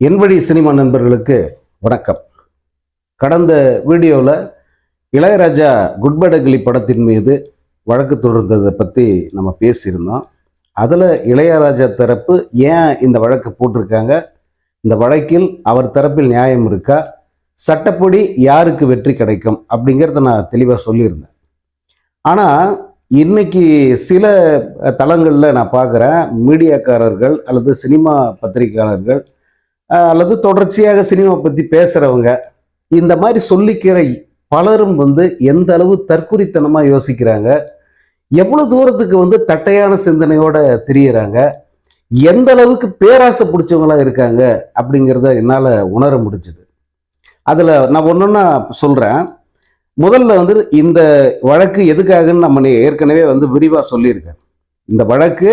என்வழி cinema நண்பர்களுக்கு வணக்கம். கடந்த வீடியோவில் இளையராஜா குட்படகிலி படத்தின் மீது வழக்கு தொடர்ந்ததை பற்றி நம்ம பேசியிருந்தோம். அதில் இளையராஜா தரப்பு ஏன் இந்த வழக்கு போட்டிருக்காங்க? இந்த வழக்கில் அவர் தரப்பில் நியாயம் இருக்கா? சட்டப்படி யாருக்கு வெற்றி கிடைக்கும்? அப்படிங்கிறத நான் தெளிவாக சொல்லியிருந்தேன். ஆனால் இன்னைக்கு சில தளங்களில் நான் பார்க்குறேன் மீடியாக்காரர்கள் அல்லது சினிமா பத்திரிகையாளர்கள் அல்லது தொடர்ச்சியாக சினிமா பற்றி பேசுகிறவங்க இந்த மாதிரி சொல்லிக்கிற பலரும் வந்து எந்த அளவு தற்குறித்தனமாக யோசிக்கிறாங்க எவ்வளோ தூரத்துக்கு வந்து தட்டையான சிந்தனையோட தெரியறாங்க எந்த அளவுக்கு பேராசை பிடிச்சவங்களா இருக்காங்க அப்படிங்கிறத என்னால் உணர முடிஞ்சுது. அதில் நான் ஒன்றொன்னா சொல்கிறேன் முதல்ல வந்து இந்த வழக்கு எதுக்காகன்னு நம்ம ஏற்கனவே வந்து விரிவாக சொல்லியிருக்கேன். இந்த வழக்கு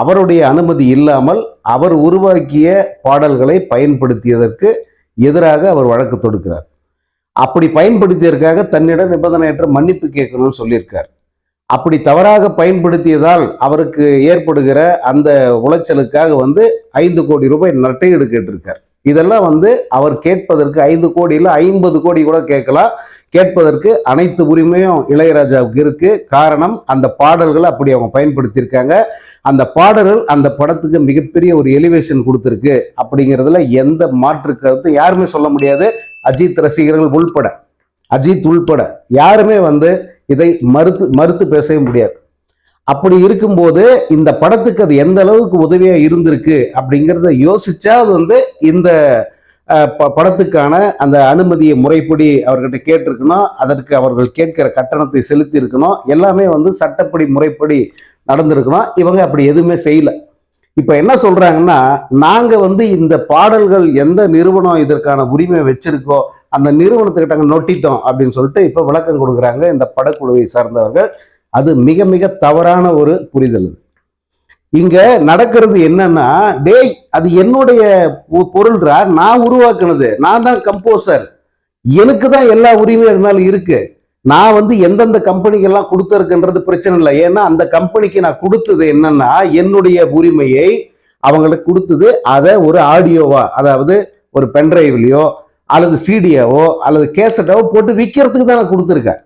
அவருடைய அனுமதி இல்லாமல் அவர் உருவாக்கிய பாடல்களை பயன்படுத்தியதற்கு எதிராக அவர் வழக்கு தொடுக்கிறார். அப்படி பயன்படுத்தியதற்காக தன்னிடம் நிபந்தனையற்ற மன்னிப்பு கேட்கணும்னு சொல்லியிருக்கார். அப்படி தவறாக பயன்படுத்தியதால் அவருக்கு ஏற்படுகிற அந்த உளைச்சலுக்காக வந்து ஐந்து கோடி ரூபாய் நட்டையீடு கேட்டிருக்கார். இதெல்லாம் வந்து அவர் கேட்பதற்கு ஐந்து கோடியில் ஐம்பது கோடி கூட கேட்கலாம். கேட்பதற்கு அனைத்து உரிமையும் இளையராஜாவுக்கு இருக்கு. காரணம் அந்த பாடல்களை அப்படி அவங்க பயன்படுத்தியிருக்காங்க. அந்த பாடல்கள் அந்த படத்துக்கு மிகப்பெரிய ஒரு எலிவேஷன் கொடுத்துருக்கு. அப்படிங்கிறதுல எந்த மாற்று கருத்து யாருமே சொல்ல முடியாது. அஜித் ரசிகர்கள் உள்பட. அஜித் உள்பட. யாருமே வந்து இதை மறுத்து மறுத்து பேசவே முடியாது. அப்படி இருக்கும்போது இந்த படத்துக்கு அது எந்த அளவுக்கு உதவியா இருந்திருக்கு அப்படிங்கிறத யோசிச்சா அது வந்து இந்த ப- படத்துக்கான அந்த அனுமதியை முறைப்படி அவர்கிட்ட கேட்டிருக்கணும். அதற்கு அவர்கள் கேட்கிற கட்டணத்தை செலுத்தி இருக்கணும் எல்லாமே வந்து சட்டப்படி முறைப்படி நடந்திருக்கணும். இவங்க அப்படி எதுவுமே செய்யல. இப்ப என்ன சொல்றாங்கன்னா நாங்க வந்து இந்த பாடல்கள் எந்த நிறுவனம் இதற்கான உரிமை வச்சிருக்கோ அந்த நிறுவனத்துக்கிட்ட நொட்டிட்டோம் அப்படின்னு சொல்லிட்டு இப்ப விளக்கம் கொடுக்குறாங்க இந்த படக்குழுவை சார்ந்தவர்கள். அது மிக மிக தவறான ஒரு புரிதல் இங்க நடக்கிறது என்னன்னா டேய் அது என்னுடைய பொ- பொருள்ரா நான் உருவாக்குனது நான் தான் கம்போசர் எனக்கு தான் எல்லா உரிமையும் இருந்தாலும் இருக்கு. நான் வந்து எந்தெந்த கம்பெனிக்கெல்லாம் கொடுத்துருக்குன்றது பிரச்சனை இல்லை. ஏன்னா அந்த கம்பெனிக்கு நான் கொடுத்தது என்னன்னா என்னுடைய உரிமையை அவங்களுக்கு கொடுத்தது அதை ஒரு ஆடியோவா அதாவது ஒரு பென்ட்ரைவ்லையோ அல்லது சிடியாவோ அல்லது கேசட்டாவோ போட்டு விற்கிறதுக்கு தான் நான் கொடுத்துருக்கேன்.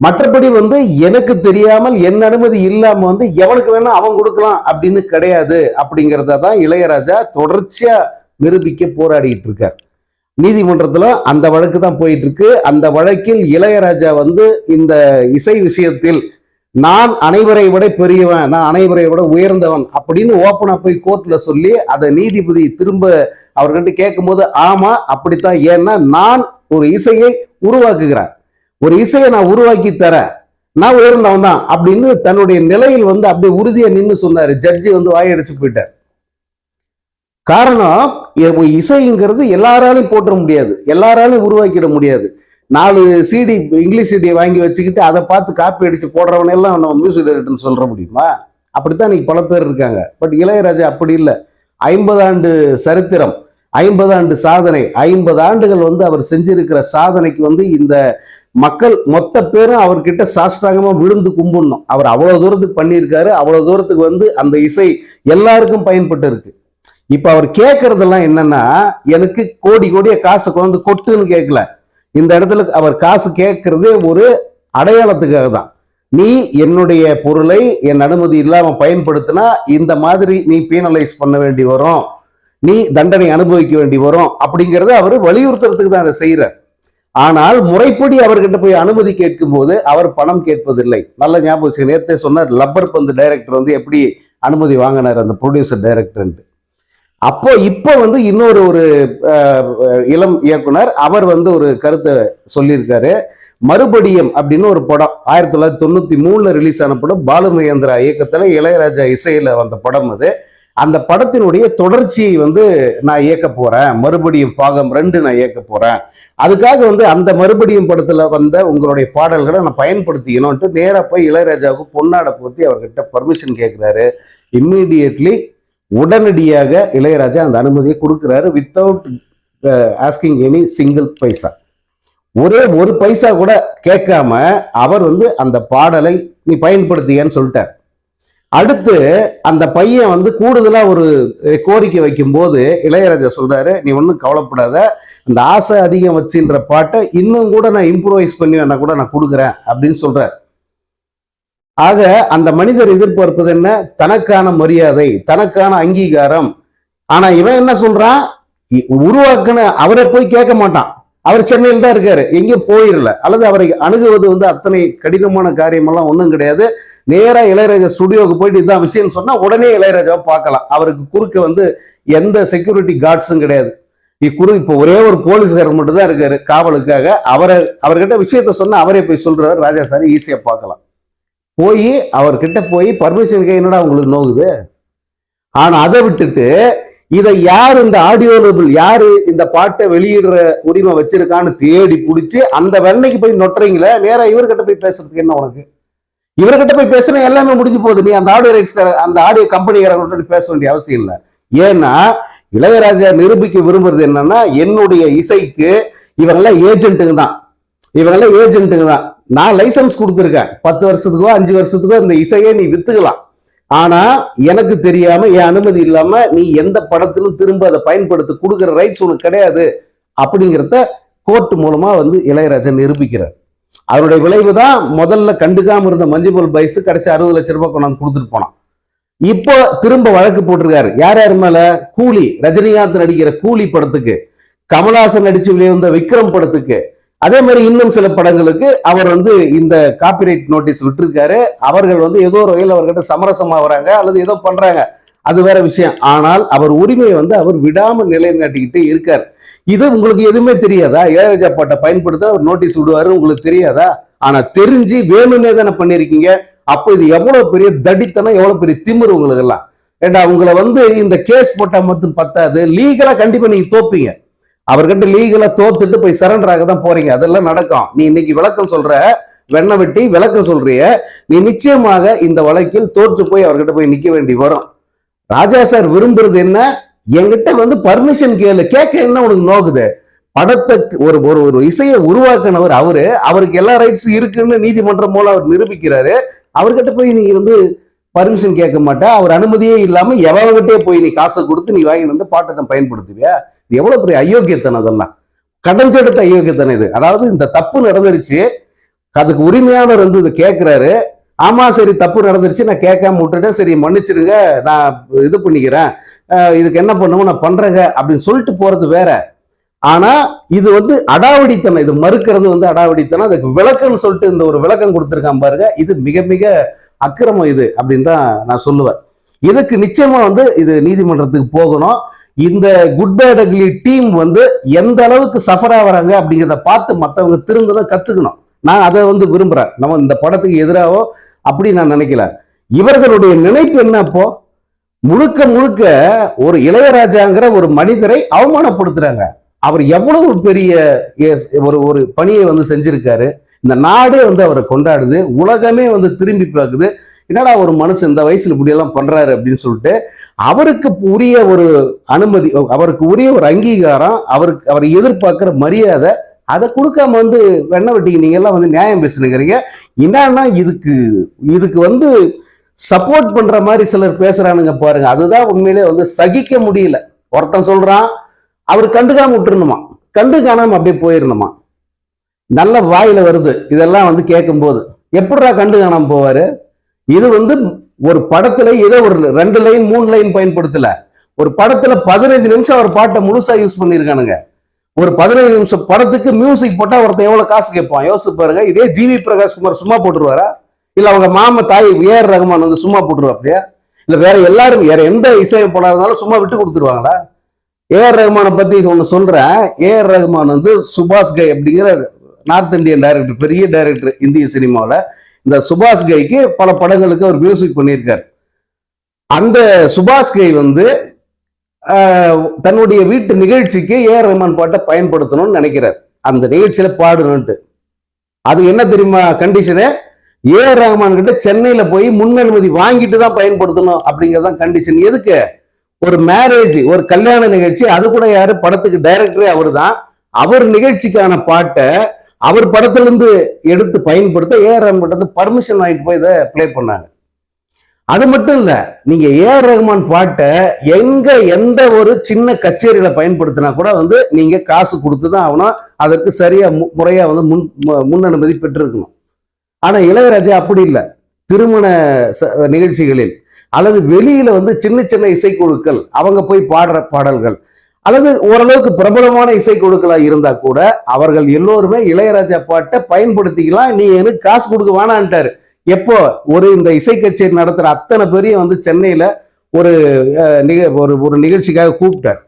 மற்றபடி வந்து எனக்கு தெரியாமல் என் அனுமதி இல்லாம வந்து எவனுக்கு வேணா அவன் கொடுக்கலாம் அப்படின்னு கிடையாது அப்படிங்கிறத தான் இளையராஜா தொடர்ச்சியா நிரூபிக்க போராடிட்டு இருக்கார். நீதிமன்றத்தில் அந்த வழக்கு தான் போயிட்டு இருக்கு. அந்த வழக்கில் இளையராஜா வந்து இந்த இசை விஷயத்தில் நான் அனைவரை விட பெரியவன் நான் அனைவரை விட உயர்ந்தவன் அப்படின்னு ஓப்பனா போய் கோர்ட்ல சொல்லி அதை நீதிபதி திரும்ப அவர்கிட்ட கேட்கும்போது ஆமா அப்படித்தான். ஏன்னா நான் ஒரு இசையை உருவாக்குகிறேன். ஒரு இசையை நான் உருவாக்கி தரேன் நான் உயர்ந்தவன் தான் அப்படின்னு தன்னுடைய நிலையில் வந்து அப்படியே உறுதியை நின்று சொன்னாரு. ஜட்ஜி வந்து வாயடிச்சு போயிட்டார். காரணம் இசைங்கிறது எல்லாராலையும் போட்டுற முடியாது. எல்லாராலையும் உருவாக்கிட முடியாது. நாலு சிடி இங்கிலீஷ் சிடியை வாங்கி வச்சுக்கிட்டு அதை பார்த்து காப்பி அடிச்சு போடுறவன எல்லாம் நம்ம மியூசிக் டைரக்டர்னு சொல்ற முடியுமா? அப்படித்தான் இன்னைக்கு பல பேர் இருக்காங்க. பட் இளையராஜா அப்படி இல்லை. ஐம்பது ஆண்டு சரித்திரம். ஐம்பது ஆண்டு சாதனை ஐம்பது ஆண்டுகள் வந்து அவர் செஞ்சிருக்கிற சாதனைக்கு வந்து இந்த மக்கள் மொத்த பேரும் அவர்கிட்ட சாஷ்டாகமாக விழுந்து கும்பிடணும். அவர் அவ்வளவு தூரத்துக்கு பண்ணியிருக்காரு அவ்வளவு தூரத்துக்கு வந்து அந்த இசை எல்லாருக்கும் பயன்பட்டு இருக்கு இப்ப அவர் கேட்கறதெல்லாம் என்னன்னா எனக்கு கோடி கோடிய காசை கொண்டு கொட்டுன்னு கேட்கல இந்த இடத்துல அவர் காசு கேட்கறதே ஒரு அடையாளத்துக்காக தான். நீ என்னுடைய பொருளை என் அனுமதி இல்லாம பயன்படுத்தினா இந்த மாதிரி நீ பீனலைஸ் பண்ண வேண்டி வரும். நீ தண்டனை அனுபவிக்க வேண்டி வரும் அப்படிங்கிறத அவர் வலியுறுத்துறதுக்கு தான் அதை செய்கிறார் ஆனால் முறைப்படி அவர்கிட்ட போய் அனுமதி கேட்கும் போது அவர் பணம் கேட்பதில்லை. நல்ல ஞாபகம் வச்சுக்க. சொன்னார் லப்பர் பந்து டைரக்டர் வந்து எப்படி அனுமதி வாங்கினார் அந்த ப்ரொடியூசர் டைரக்டர்ன்ட்டு அப்போ இப்போ வந்து இன்னொரு ஒரு இளம் இயக்குனர் அவர் வந்து ஒரு கருத்தை சொல்லியிருக்காரு. மறுபடியும் அப்படின்னு ஒரு படம் ஆயிரத்தி தொள்ளாயிரத்தி தொண்ணூற்றி மூணில் ரிலீஸ் ஆன படம் பாலுமகேந்திரா இயக்கத்தில் இளையராஜா இசையில் வந்த படம் அது. அந்த படத்தினுடைய தொடர்ச்சியை வந்து நான் இயக்க போறேன். மறுபடியும் பாகம் ரெண்டு நான் இயக்க போறேன். அதுக்காக வந்து அந்த மறுபடியும் படத்துல வந்த உங்களுடைய பாடல்களை நான் பயன்படுத்திக்கணும்ட்டு நேராக போய் இளையராஜாவுக்கு பொன்னாடை பூர்த்தி அவர்கிட்ட பர்மிஷன் கேட்குறாரு இம்மீடியட்லி உடனடியாக இளையராஜா அந்த அனுமதியை கொடுக்குறாரு without asking any single paisa ஒரே ஒரு பைசா கூட கேட்காம அவர் வந்து அந்த பாடலை நீ பயன்படுத்தியன்னு சொல்லிட்டார். அடுத்து அந்த பையன் வந்து கூடுதலா ஒரு கோரிக்கை வைக்கும் போது இளையராஜா சொல்றாரு நீ ஒன்றும் கவலைப்படாத இந்த ஆசை அதிகம் வச்சுன்ற பாட்டை இன்னும் கூட நான் இம்ப்ரூவைஸ் பண்ணி வேணா கூட நான் கொடுக்குறேன் அப்படின்னு சொல்றாரு. ஆக அந்த மனிதர் எதிர்பார்ப்பது என்ன? தனக்கான மரியாதை தனக்கான அங்கீகாரம். ஆனா இவன் என்ன சொல்றான்? உருவாக்குன அவரை போய் கேட்க மாட்டான். அவர் சென்னையில் தான் இருக்காரு. எங்கேயும் போயிடல அல்லது அவரை அணுகுவது வந்து அத்தனை கடினமான காரியமெல்லாம் ஒன்றும் கிடையாது. நேராக இளையராஜா ஸ்டுடியோவுக்கு போயிட்டு இதான் விஷயம் சொன்னால் உடனே இளையராஜாவை பார்க்கலாம். அவருக்கு குறுக்க வந்து எந்த செக்யூரிட்டி கார்ட்ஸும் கிடையாது. இக்குறு இப்போ ஒரே ஒரு போலீஸ்காரர் மட்டும் தான் இருக்காரு காவலுக்காக. அவரை அவர்கிட்ட விஷயத்த சொன்னால் அவரே போய் சொல்றாரு. ராஜா சார் ஈஸியாக பார்க்கலாம். போய் அவர்கிட்ட போய் பர்மிஷன் என்னடா உங்களுக்கு நோகுது? ஆனால் அதை விட்டுட்டு இதை யார் இந்த ஆடியோ லேபிள் யாரு இந்த பாட்டை வெளியிடுற உரிமை வச்சிருக்கான்னு தேடி பிடிச்சி அந்த வெண்ணைக்கு போய் நொட்டுறீங்களே நேரா இவர்கிட்ட போய் பேசுறதுக்கு என்ன உனக்கு? இவர்கிட்ட போய் பேசுனா எல்லாமே முடிஞ்சு போகுது. நீ அந்த ஆடியோ ரைட்ஸ் அந்த ஆடியோ கம்பெனிக்காரங்கிட்ட பேச வேண்டிய அவசியம் இல்லை. ஏன்னா இளையராஜா நிரூபிக்க விரும்புறது என்னன்னா என்னுடைய இசைக்கு இவங்கெல்லாம் ஏஜென்ட்டுங்க தான். இவங்கெல்லாம் ஏஜென்ட்டுங்க தான். நான் லைசன்ஸ் கொடுத்துருக்கேன். பத்து வருஷத்துக்கோ அஞ்சு வருஷத்துக்கோ இந்த இசையை நீ வித்துக்கலாம். ஆனா எனக்கு தெரியாம என் அனுமதி இல்லாம நீ எந்த படத்திலும் திரும்ப அதை பயன்படுத்த கொடுக்குற ரைட்ஸ் உனக்கு கிடையாது அப்படிங்கிறத கோர்ட் மூலமா வந்து இளையராஜா நிரூபிக்கிறார். அவருடைய விளைவு தான் முதல்ல கண்டுக்காம இருந்த மஞ்சுபோல் பைஸ் கடைசி அறுபது லட்ச ரூபாய் கொண்டாந்து கொடுத்துட்டு போனான். இப்போ திரும்ப வழக்கு போட்டிருக்காரு. யார் யார் மேல? கூலி ரஜினிகாந்த் நடிக்கிற கூலி படத்துக்கு கமலஹாசன் நடிச்சு வெளிவந்த விக்ரம் படத்துக்கு அதே மாதிரி இன்னும் சில படங்களுக்கு அவர் வந்து இந்த காப்பிரைட் நோட்டீஸ் விட்டுருக்காரு. அவர்கள் வந்து ஏதோ ஒரு வகையில் அவர்கிட்ட சமரசமாக வராங்க அல்லது ஏதோ பண்றாங்க. அது வேற விஷயம். ஆனால் அவர் உரிமையை வந்து அவர் விடாம நிலைநாட்டிக்கிட்டே இருக்கார். இது உங்களுக்கு எதுவுமே தெரியாதா? இளையராஜா பாட்டை பயன்படுத்த அவர் நோட்டீஸ் விடுவாரு உங்களுக்கு தெரியாதா? ஆனா தெரிஞ்சு வேணும்னே தானே பண்ணிருக்கீங்க அப்போ இது எவ்வளவு பெரிய தடித்தனம் எவ்வளவு பெரிய திமிர் உங்களுக்கு எல்லாம் ஏண்டா உங்களை வந்து இந்த கேஸ் போட்டா மட்டும் பத்தாது. லீகலா கண்டிப்பா நீங்க தோப்பீங்க. அவர்கிட்ட லீகலா தோத்துட்டு போய் சரண்டர் ஆக தான் போறீங்க. அதெல்லாம் நடக்கும். நீ இன்னைக்கு விளக்கம் சொல்ற வெண்ணை வெட்டி விளக்கம் சொல்றிய நீ நிச்சயமாக இந்த வழக்கில் தோற்று போய் அவர்கிட்ட போய் நிக்க வேண்டி வரும். ராஜா சார் விரும்புறது என்ன? என்கிட்ட வந்து பர்மிஷன் கேளு. கேட்க என்ன உனக்கு நோக்குது படத்தை ஒரு ஒரு ஒரு இசையை உருவாக்குனவர் அவரு. அவருக்கு எல்லா ரைட்ஸும் இருக்குன்னு நீதிமன்றம் மூலம் அவர் நிரூபிக்கிறாரு. அவர்கிட்ட போய் நீ வந்து பர்மிஷன் கேட்க மாட்டேன் அவர் அனுமதியே இல்லாமல் எவன்கிட்டே போய் நீ காசை கொடுத்து நீ வாங்கி வந்து பாட்டை பயன்படுத்துவியா? இது எவ்வளோ பெரிய அயோக்கியத்தனம் அதெல்லாம். கடஞ்செடுத்த அயோக்கியத்தனம் இது. அதாவது இந்த தப்பு நடந்துருச்சு. அதுக்கு உரிமையானவர் வந்து இதை கேட்குறாரு. ஆமாம் சரி தப்பு நடந்துருச்சு. நான் கேட்காம விட்டுட்டேன். சரி மன்னிச்சிருங்க. நான் இது பண்ணிக்கிறேன். இதுக்கு என்ன பண்ணுவோம்? நான் பண்ணுறேங்க அப்படின்னு சொல்லிட்டு போகிறது வேற. ஆனா இது வந்து அடாவடித்தனம். இது மறுக்கிறது வந்து அடாவடித்தனம். அதுக்கு விளக்கம்னு சொல்லிட்டு இந்த ஒரு விளக்கம் கொடுத்துருக்கான் பாருங்க. இது மிக மிக அக்கிரமம் இது அப்படின்னு தான் நான் சொல்லுவேன். இதுக்கு நிச்சயமா வந்து இது நீதிமன்றத்துக்கு போகணும். இந்த குட் பேட் அக்லி டீம் வந்து எந்த அளவுக்கு சஃபர் ஆகிறாங்க அப்படிங்கிறத பார்த்து மற்றவங்க திருந்தணும் கத்துக்கணும். நான் அதை வந்து விரும்புறேன். நம்ம இந்த படத்துக்கு எதிராகவோ அப்படி நான் நினைக்கல. இவர்களுடைய நினைப்பு என்ன அப்போ? முழுக்க முழுக்க ஒரு இளையராஜாங்கிற ஒரு மனிதரை அவமானப்படுத்துறாங்க. அவர் எவ்வளவு பெரிய ஒரு ஒரு பணியை வந்து செஞ்சிருக்காரு. இந்த நாடே வந்து அவரை கொண்டாடுது. உலகமே வந்து திரும்பி பார்க்குது. என்னடா ஒரு மனுஷன் இந்த வயசுல இப்படியெல்லாம் பண்றாரு அப்படின்னு சொல்லிட்டு அவருக்கு உரிய ஒரு அனுமதி அவருக்கு உரிய ஒரு அங்கீகாரம் அவருக்கு அவர் எதிர்பார்க்குற மரியாதை அதை கொடுக்காம வந்து வெண்ண வெட்டிக்கு நீங்க எல்லாம் வந்து நியாயம் பேசுனுங்கிறீங்க என்னன்னா இதுக்கு இதுக்கு வந்து சப்போர்ட் பண்ற மாதிரி சிலர் பேசுறானுங்க பாருங்க. அதுதான் உண்மையிலே வந்து சகிக்க முடியல. ஒருத்தன் சொல்றான் அவர் கண்டுக்காம விட்டுருணுமா கண்டு காணாம அப்படியே போயிடணுமா? நல்ல வாயில வருது. இதெல்லாம் வந்து கேட்கும்போது எப்படா கண்டு காணாம போவாரு? இது வந்து ஒரு படத்துல ஏதோ ஒரு ரெண்டு லைன் மூணு லைன் பயன்படுத்தல. ஒரு படத்துல பதினைஞ்சு நிமிஷம் அவர் பாட்டை முழுசா யூஸ் பண்ணியிருக்கானுங்க. ஒரு பதினைந்து நிமிஷம் படத்துக்கு மியூசிக் போட்டா ஒருத்தன் எவ்வளவு காசு கேட்பான்? யோசிச்சு பாருங்க. இதே ஜிவி பிரகாஷ்குமார் சும்மா போட்டுருவாரா? இல்ல அவங்க மாமா தாய் ஏஆர் ரகுமான் வந்து சும்மா போட்டுருவாப்லையா இல்ல வேற எல்லாரும் வேற எந்த இசையமைப்பாளர் இருந்தாலும் சும்மா விட்டு கொடுத்துருவாங்களா? ஏஆர் ரஹ்மானை பத்தி ஒன்று சொல்றேன் ஏஆர் ரஹ்மான் வந்து சுபாஷ் கை அப்படிங்கிற நார்த் இந்தியன் டைரக்டர் பெரிய டைரக்டர் இந்திய சினிமாவில். இந்த சுபாஷ் கைக்கு பல படங்களுக்கு அவர் மியூசிக் பண்ணியிருக்கார். அந்த சுபாஷ் கை வந்து தன்னுடைய வீட்டு நிகழ்ச்சிக்கு ஏஆர் ரஹ்மான் பாட்டை பயன்படுத்தணும்னு நினைக்கிறார். அந்த நிகழ்ச்சியில பாடணுன்ட்டு அது என்ன தெரியுமா கண்டிஷனு ஏஆர் ரஹ்மான் கிட்ட சென்னையில் போய் முன் அனுமதி வாங்கிட்டு தான் பயன்படுத்தணும் அப்படிங்கிறதான் கண்டிஷன் எதுக்கு? ஒரு மேரேஜ் ஒரு கல்யாண நிகழ்ச்சி அது கூட யாரு? படத்துக்கு டைரக்டரே அவர் தான் அவர் நிகழ்ச்சிக்கான பாட்டை அவர் படத்துல இருந்து எடுத்து பயன்படுத்த ஏஆர் ரஹ்மான் பர்மிஷன் வாங்கிட்டு போய் இதை ப்ளே பண்ணாங்க. அது மட்டும் இல்லை நீங்க ஏஆர் ரஹ்மான் பாட்டை எங்க எந்த ஒரு சின்ன கச்சேரியில பயன்படுத்தினா கூட வந்து நீங்க காசு கொடுத்து தான் ஆகணும். அதற்கு சரியா மு- முறையா வந்து முன் மு- முன் அனுமதி பெற்றிருக்கணும். ஆனா இளையராஜா அப்படி இல்லை. திருமண ச- நிகழ்ச்சிகளில் அல்லது வெளியில வந்து சின்ன சின்ன இசைக்குழுக்கள் அவங்க போய் பாடுற பாடல்கள் அல்லது ஓரளவுக்கு பிரபலமான இசைக்குழுக்களாக இருந்தா கூட அவர்கள் எல்லோருமே இளையராஜா பாட்டை பயன்படுத்திக்கலாம் நீ எனக்கு காசு கொடுக்க வேணான்ட்டாரு. எப்போ? ஒரு இந்த இசை கச்சேரி நடத்துகிற அத்தனை பேரையும் வந்து சென்னையில ஒரு நிக- ஒரு ஒரு நிகழ்ச்சிக்காக கூப்பிட்டார்.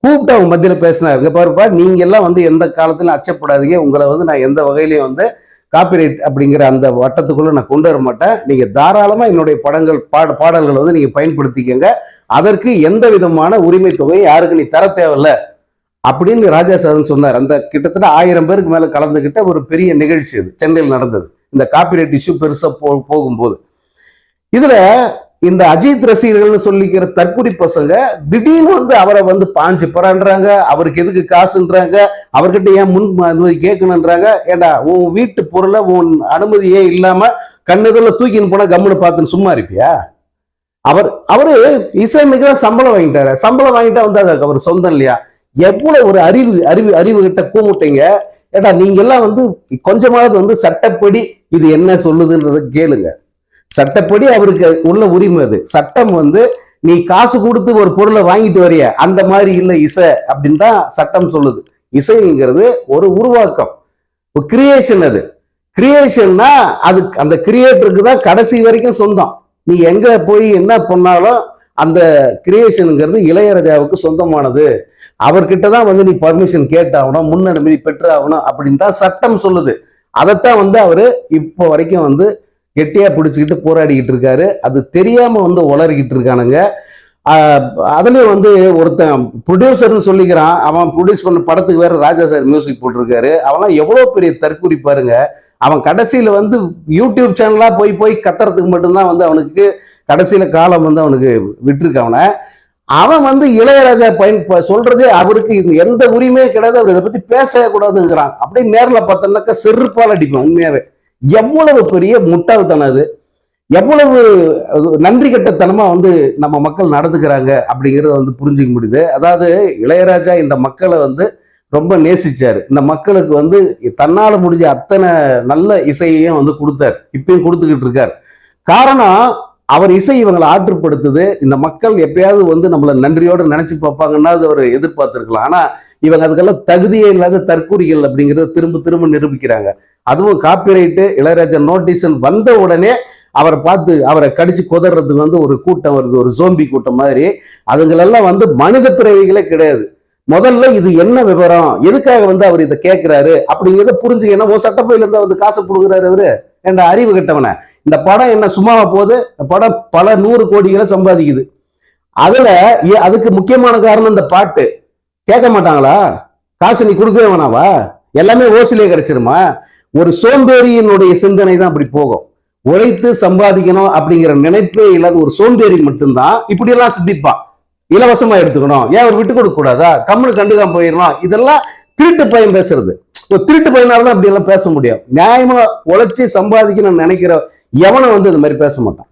கூப்பிட்டு அவங்க மத்தியில் பேசினார். பாருப்பா நீங்க எல்லாம் வந்து எந்த காலத்திலும் அச்சப்படாதீங்க. உங்களை வந்து நான் எந்த வகையிலையும் வந்து காப்பிரைட் அப்படிங்கிற அந்த வட்டத்துக்குள்ள நான் கொண்டு வர மாட்டேன். நீங்க தாராளமா என்னுடைய படங்கள் பாட பாடல்களை வந்து நீங்க பயன்படுத்திக்கங்க. அதற்கு எந்த விதமான உரிமை தொகையும் யாருக்கு நீ தர தேவையில்ல அப்படின்னு ராஜா சார் சொன்னார். அந்த கிட்டத்தட்ட ஆயிரம் பேருக்கு மேல கலந்துகிட்ட ஒரு பெரிய நிகழ்ச்சி அது. சென்னையில் நடந்தது. இந்த காப்பிரைட் இஷ்யூ பெருசா போ போகும்போது. இதுல இந்த அஜித் ரசிகர்கள்னு சொல்லிக்கிற தற்குறி பசங்க திடீர்னு வந்து அவரை வந்து பாஞ்சு பரான்றாங்க. அவருக்கு எதுக்கு காசுன்றாங்க. அவர்கிட்ட ஏன் முன் அனுமதி கேட்கணுன்றாங்க. ஏண்டா உன் வீட்டு பொருளை உன் அனுமதியே இல்லாம கண்ணுதல தூக்கின்னு போனா கம்முன்னு பார்த்துன்னு சும்மா இருப்பியா? அவர் அவரு இசைமிகு தான் சம்பளம் வாங்கிட்டாரு. சம்பளம் வாங்கிட்டா வந்து அது அவர் சொந்தம் இல்லையா? எவ்வளவு ஒரு அறிவு அறிவு அறிவு கிட்ட கூமுட்டைங்க. ஏடா நீங்க எல்லாம் வந்து கொஞ்சமாவது வந்து சட்டப்படி இது என்ன சொல்லுதுன்றதை கேளுங்க. சட்டப்படி அவருக்கு உள்ள உரிமை அது. சட்டம் வந்து நீ காசு கொடுத்து ஒரு பொருளை வாங்கிட்டு வரிய? அந்த மாதிரி இல்லை இசை அப்படின்னு தான் சட்டம் சொல்லுது. இசைங்கிறது ஒரு உருவாக்கம். கிரியேஷன் அது. கிரியேஷன்னா அது அந்த கிரியேட்டருக்கு தான் கடைசி வரைக்கும் சொந்தம். நீ எங்க போய் என்ன பண்ணாலும் அந்த கிரியேஷனுங்கிறது இளையராஜாவுக்கு சொந்தமானது. அவர்கிட்ட தான் வந்து நீ பர்மிஷன் கேட்டாகணும் முன் அனுமதி பெற்றாகணும் அப்படின்னு தான் சட்டம் சொல்லுது. அதைத்தான் வந்து அவரு இப்போ வரைக்கும் வந்து கெட்டியாக பிடிச்சிக்கிட்டு போராடிக்கிட்டு இருக்காரு. அது தெரியாமல் வந்து உளறிக்கிட்டு இருக்கானுங்க. அதுலேயும் வந்து ஒருத்தன் ப்ரொடியூசர்னு சொல்லிக்கிறான். அவன் ப்ரொடியூஸ் பண்ண படத்துக்கு வேற ராஜா சார் மியூசிக் போட்டிருக்காரு. அவன்லாம் எவ்வளோ பெரிய தற்கூறி பாருங்க. அவன் கடைசியில் வந்து யூடியூப் சேனலாக போய் போய் கத்துறதுக்கு மட்டும்தான் வந்து அவனுக்கு கடைசியில் காலம் வந்து அவனுக்கு விட்டுருக்கு அவனை. அவன் வந்து இளையராஜா பயன் ப- சொல்றதே அவருக்கு இது எந்த உரிமையும் கிடையாது. அவர் இதை பற்றி பேசவே கூடாதுங்கிறான். அப்படியே நேரில் பார்த்தோம்னாக்கா செருப்பால் அடிப்பேன் உண்மையாவே. எவ்வளவு பெரிய முட்டாள்தனம் அது? எவ்வளவு நன்றி கட்டத்தனமா வந்து நம்ம மக்கள் நடந்துக்கிறாங்க அப்படிங்கிறத வந்து புரிஞ்சுக்க முடியுது. அதாவது இளையராஜா இந்த மக்களை வந்து ரொம்ப நேசிச்சார். இந்த மக்களுக்கு வந்து தன்னால் முடிஞ்ச அத்தனை நல்ல இசையையும் வந்து கொடுத்தார். இப்பயும் கொடுத்துக்கிட்டு இருக்கார். காரணம் அவர் இசை இவங்களை ஆற்றுப்படுத்துது. இந்த மக்கள் எப்பயாவது வந்து நம்மளை நன்றியோடு நினைச்சு பார்ப்பாங்கன்னா அது அவர் எதிர்பார்த்திருக்கலாம். ஆனால் இவங்க அதுக்கெல்லாம் தகுதியே இல்லாத தற்கூறிகள் அப்படிங்கிறத திரும்ப திரும்ப நிரூபிக்கிறாங்க. அதுவும் காப்பிரைட்டு இளையராஜா நோட்டீஸ் வந்த உடனே அவரை பார்த்து அவரை கடிச்சு குதறதுக்கு வந்து ஒரு கூட்டம் வருது. ஒரு சோம்பி கூட்டம் மாதிரி. அதுங்களெல்லாம் வந்து மனித பிறவிகளே கிடையாது. முதல்ல இது என்ன விவரம்? எதுக்காக வந்து அவர் இதை கேட்கிறாரு? அப்படிங்கிறத புரிஞ்சுக்கணும். உன் சட்டப்பையில இருந்து வந்து காசு கொடுக்குறாரு அவரு. என்ற அறிவு கட்டவனை. இந்த படம் என்ன சும்மாவா போகுது? இந்த படம் பல நூறு கோடிகளை சம்பாதிக்குது. அதுல ஏ- அதுக்கு முக்கியமான காரணம் இந்த பாட்டு. கேட்க மாட்டாங்களா? காசு நீ கொடுக்கவே வேணாவா? எல்லாமே ஓசிலே கிடைச்சிருமா? ஒரு சோம்பேறியினுடைய சிந்தனை தான் அப்படி போகும். உழைத்து சம்பாதிக்கணும் அப்படிங்கிற நினைப்பே இல்லாத ஒரு சோம்பேறி மட்டும்தான் இப்படியெல்லாம் சிந்திப்பான் இலவசமா எடுத்துக்கணும். ஏன் அவர் விட்டு கொடுக்க கூடாதா கம்முனு கண்டுக்காம போயிடணும் இதெல்லாம் திருட்டு பையன் பேசுறது. இப்போ திருட்டு பையனால தான் அப்படி எல்லாம் பேச முடியும். நியாயமா உழைச்சி சம்பாதிக்கணும்னு நினைக்கிற எவனை வந்து இந்த மாதிரி பேச மாட்டான்.